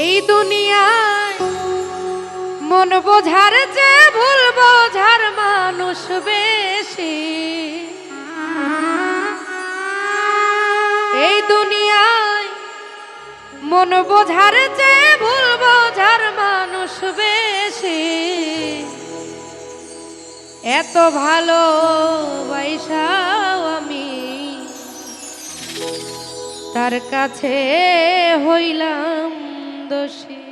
এই দুনিয়ায় মন বোঝার যে ভুল বোঝার মানুষ বেশি। এই দুনিয়ায় মন বোঝার যে ভুল বোঝার মানুষ বেশি। এত ভালো বৈশাও আমি তার কাছে হইলাম। Kadoshi.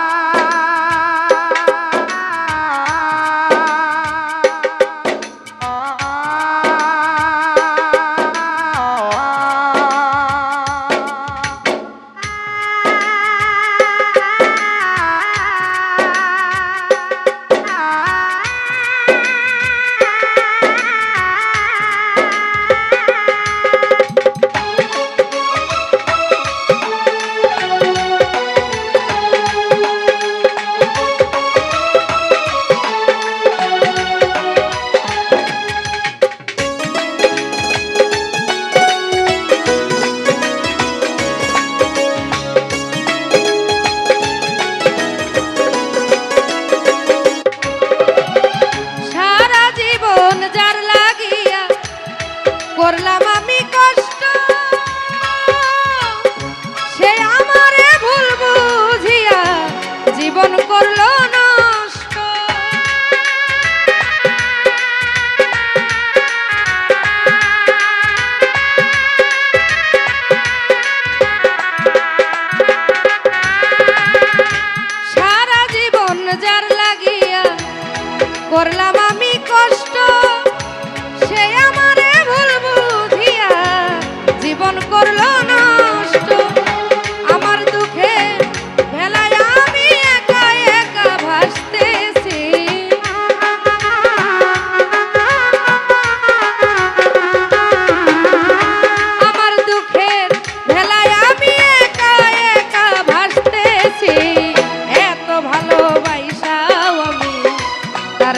করলাম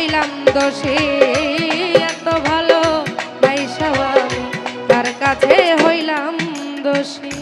হইলাম দোষী। এত ভালো তার কাছে হইলাম দোষী?